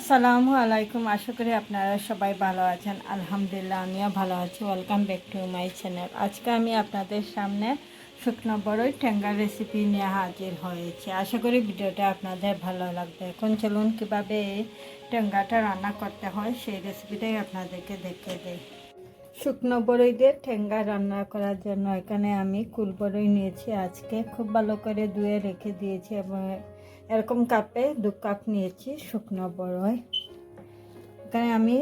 আসসালামু আলাইকুম। আশা করি আপনারা সবাই ভালো আছেন। আলহামদুলিল্লাহ, আমিও ভালো আছি। Welcome back to my channel আজকে আমি আপনাদের সামনে শুকনো বড়ই টেঙ্গার রেসিপি নিয়ে হাজির হয়েছি। আশা করি ভিডিওটা আপনাদের ভালো লাগবে। এখন চলুন কীভাবে এই টেঙ্গাটা রান্না করতে হয়, সেই রেসিপিটাই আপনাদেরকে দেখে দিই। শুকনো বড়ই দিয়ে ঠেঙ্গা রান্না করার জন্য এখানে আমি কুল বড়ই নিয়েছি। আজকে খুব ভালো করে ধুয়ে রেখে দিয়েছি এবং এরকম কাপে দু কাপ নিয়েছি শুকনো বড়ই। এখানে আমি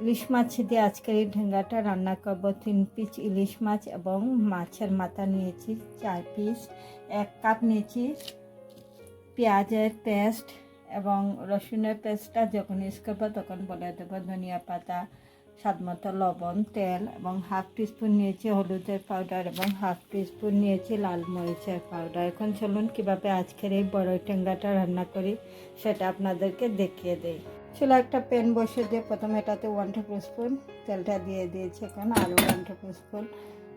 ইলিশ মাছ দিয়ে আজকের এই ঢেঙ্গাটা রান্না করব। তিন পিস ইলিশ মাছ এবং মাছের মাথা নিয়েছি চার পিস। এক কাপ নিয়েছি পেঁয়াজের পেস্ট এবং রসুনের পেস্টটা যখন ইউজ করব তখন বলে দেবো ধনিয়া পাতা স্বাদ মতো লবণ, তেল এবং হাফ টিস্পুন নিয়েছি হলুদের পাউডার এবং হাফ টিস্পুন নিয়েছি লাল মরিচের পাউডার। এখন চলুন কীভাবে আজকের এই বড় টেঙ্গাটা রান্না করি সেটা আপনাদেরকে দেখিয়ে দেই। চলো একটা প্যান বসে দিয়ে প্রথমে এটাতে ওয়ান টেবিল স্পুন তেলটা দিয়ে দিয়েছি এখন আরও ওয়ান টেবিল স্পুন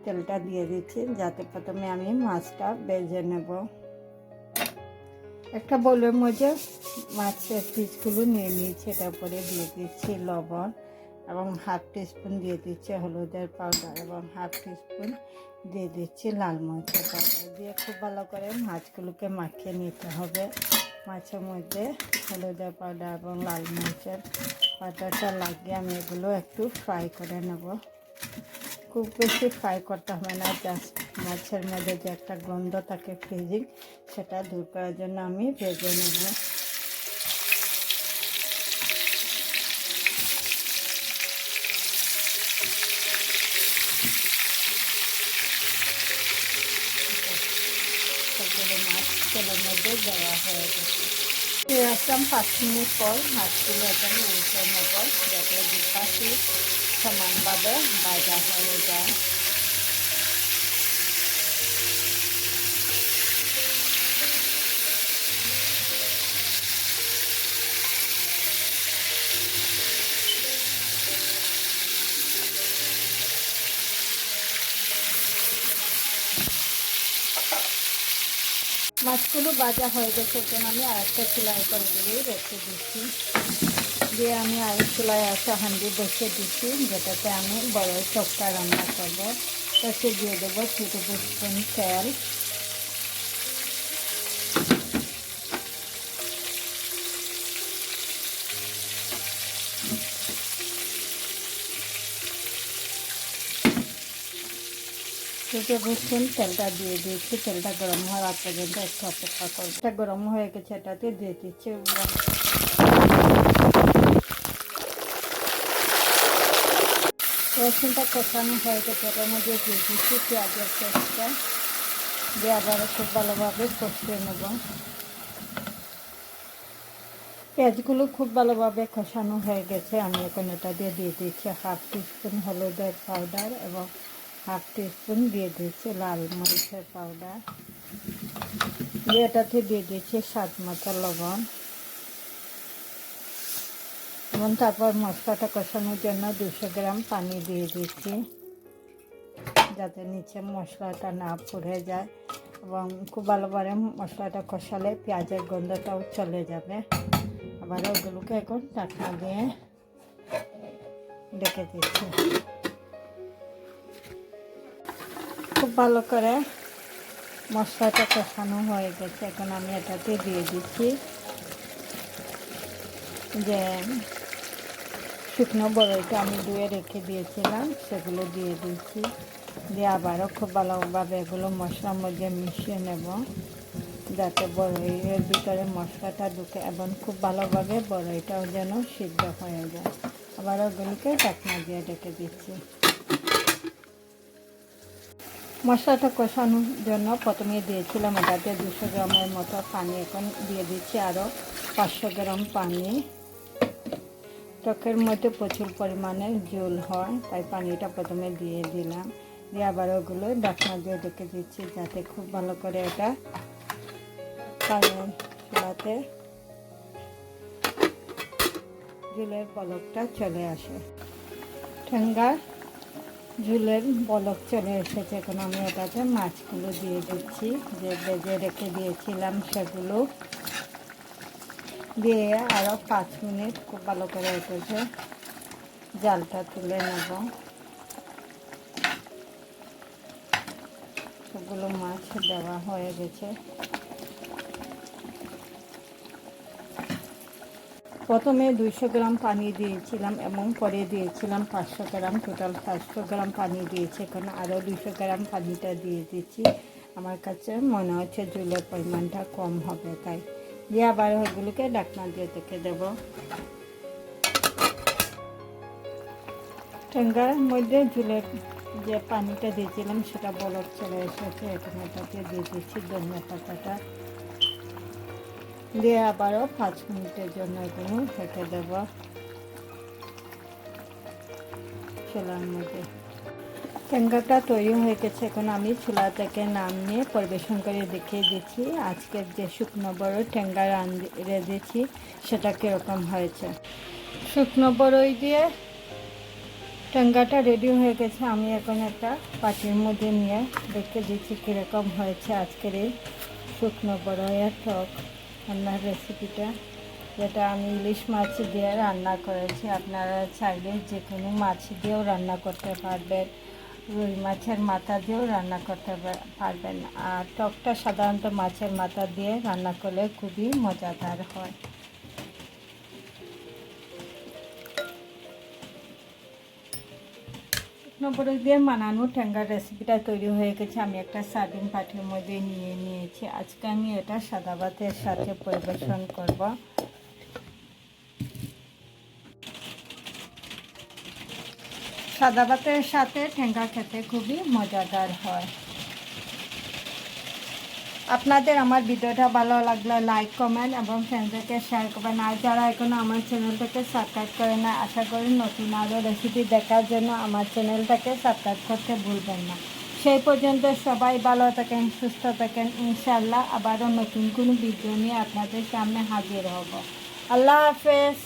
তেলটা দিয়ে দিচ্ছি যাতে প্রথমে আমি মাছটা বেজে নেব। একটা বলের মধ্যে মাছের পিসগুলো নিয়ে নিয়েছি, এটার উপরে দিয়ে দিচ্ছি লবণ। এবং হাফ টিস্পুন দিয়ে দিচ্ছি হলুদের পাউডার এবং হাফ টিস্পুন দিয়ে দিচ্ছি লাল মরিচের পাউডার। দিয়ে খুব ভালো করে মাছগুলোকে মাখিয়ে নিতে হবে। মাছের মধ্যে হলুদের পাউডার এবং লাল মরিচের পাউডারটা লাগিয়ে আমি এগুলো একটু ফ্রাই করে নেব। খুব বেশি ফ্রাই করতে হবে না, জাস্ট মাছের মধ্যে যে একটা গন্ধ থাকে ফ্রিজিং সেটা দূর করার জন্য আমি ভেজে নেব সবগুলো মাছ তেলের মধ্যে দেওয়া হয়ে গেছে। এরকম পাঁচ মিনিট পর মাছগুলো এখানে উল্টে পর যাতে দুপাশে সমানভাবে বাজা হয়ে যায়। মাছগুলো ভাজা হয়ে গেছে, এখন আমি আরেকটা সেলাই করে দিয়ে রেখে দিচ্ছি। দিয়ে আমি আরেক সেলাই একটা হান্ডি বসে দিচ্ছি, যেটাতে আমি বড় চপটা রান্না করব। তাতে দিয়ে দেবো ছোটো স্পুন তেল। থেকে বুঝছেন তেলটা দিয়ে দিয়েছি তেলটা গরম হওয়ার আগ পর্যন্ত একটু অপেক্ষা করব এটা গরম হয়ে গেছে, এটাতে দিয়ে দিচ্ছি রসুনটা কষানো হয়ে গেছে, এটার মধ্যে দিয়ে দিচ্ছি পেঁয়াজের পেস্টটা। দিয়ে আবার খুব ভালোভাবে কষিয়ে নেব। পেঁয়াজগুলো খুব ভালোভাবে কষানো হয়ে গেছে, আমি এখন এটা দিয়ে দিয়ে দিচ্ছি হাফ টিস্পুন হলুদের পাউডার এবং হাফ টিস্পুন দিয়ে দিচ্ছি লাল মরিচের পাউডার। এটাতে দিয়ে দিচ্ছি স্বাদ মতো লবণ। এবং তারপর মশলাটা কষানোর জন্য দুশো গ্রাম পানি দিয়ে দিচ্ছি যাতে নিচে মশলাটা না পুড়ে যায় এবং খুব ভালোভাবে মশলাটা কষালে পেঁয়াজের গন্ধটাও চলে যাবে। আবার ওগুলোকে এখন ঢাকনা দিয়ে ডেকে দিচ্ছি। ভালো করে মশলাটা কষানো হয়ে গেছে। এখন আমি এটাতে দিয়ে দিচ্ছি যে শুকনো বড়ইটা আমি ধুয়ে রেখে দিয়েছিলাম, সেগুলো দিয়ে দিচ্ছি। দিয়ে আবারও খুব ভালোভাবে এগুলো মশলার মধ্যে মিশিয়ে নেব, যাতে বড়ইয়ের ভিতরে মশলাটা ঢুকে এবং খুব ভালোভাবে বড়ইটাও যেন সিদ্ধ হয়ে যায়। আবার ওগুলোকে ঢাকনা দিয়ে রেখে দিচ্ছি। মশলাটা কষানোর জন্য প্রথমে দিয়েছিলাম এটাতে দুশো গ্রামের মতো পানি এখন দিয়ে দিচ্ছি আরও পাঁচশো গ্রাম পানি। টকের মধ্যে প্রচুর পরিমাণে জল হয়, তাই পানিটা প্রথমে দিয়ে দিলাম। দিয়ে আবার ওগুলো ডাকনা দিয়ে ঢেকে দিচ্ছি যাতে খুব ভালো করে এটা পানি চুলাতে জলের পলকটা চলে আসে। ঠেঙ্গা ঝুলের বলক চলে এসেছে, এখন আমি এটাতে মাছগুলো দিয়ে দিচ্ছি। যে বেজে রেখে দিয়েছিলাম সেগুলো। দিয়ে আরও পাঁচ মিনিট খুব ভালো করে উঠেছে জালটা তুলে নেব। সবগুলো মাছ দেওয়া হয়ে গেছে। প্রথমে দুইশো গ্রাম পানি দিয়েছিলাম এবং পরে দিয়েছিলাম পাঁচশো গ্রাম, টোটাল পাঁচশো গ্রাম পানি দিয়েছি। এখন আরও দুশো গ্রাম পানিটা দিয়ে দিচ্ছি আমার কাছে মনে হচ্ছে জলের পরিমাণটা কম হবে, তাই দিয়ে আবার ওইগুলোকে ডাকনা দিয়ে দেখে দেবো। ঠেঙ্গার মধ্যে ঝুলের যে পানিটা দিয়েছিলাম, সেটা বলক চলে এসেছে। এখানে তাতে দিয়ে দিচ্ছি ধনিয়া পাতাটা। দিয়ে আবারও পাঁচ মিনিটের জন্য এগুলো ঢেকে দেব। চুলার মধ্যে। ট্যাঙ্গাটা তৈরি হয়ে গেছে, এখন আমি চুলা থেকে নামিয়ে পরিবেশন করে দেখিয়ে দিচ্ছি। আজকের যে শুকনো বড় ট্যাঙ্গা রান রেঁধেছি, সেটা কীরকম হয়েছে। শুকনো বড়ই দিয়ে ট্যাঙ্গাটা রেডি হয়ে গেছে। আমি এখন একটা পাটির মধ্যে নিয়ে দেখে দিচ্ছি কীরকম হয়েছে আজকের এই শুকনো বড়ইয়ের টক। রান্নার রেসিপিটা যেটা আমি ইলিশ মাছ দিয়ে রান্না করেছি। আপনারা চাইলে যে কোনো মাছ দিয়েও রান্না করতে পারবেন, রুই মাছের মাথা দিয়েও রান্না করতে পারবেন। আর টকটা সাধারণত মাছের মাথা দিয়ে রান্না করলে খুবই মজাদার হয়। নবরে দিয়ে মানানো ট্যাঙ্গার রেসিপিটা তৈরি হয়ে গেছে। আমি একটা সাদিন পাঠের মধ্যে নিয়ে নিয়েছি। আজকে আমি এটা সাদা ভাতের সাথে পরিবেশন করব। সাদা ভাতের সাথে ঠেঙ্গা খেতে খুবই মজাদার হয়। আপনাদের আমার ভিডিওটা ভালো লাগলে লাইক কমেন্ট এবং ফ্রেন্ডদেরকে শেয়ার করবেন। আর যারা এখনও আমার চ্যানেলটাকে সাবস্ক্রাইব করে না, আশা করি নতুন আরও রেসিপি দেখার জন্য আমার চ্যানেলটাকে সাবস্ক্রাইব করতে ভুলবেন না। সেই পর্যন্ত সবাই ভালো থাকেন, সুস্থ থাকেন। ইনশাল্লাহ আবারও নতুন কোনো ভিডিও নিয়ে আপনাদের সামনে হাজির হব। আল্লাহ হাফেজ।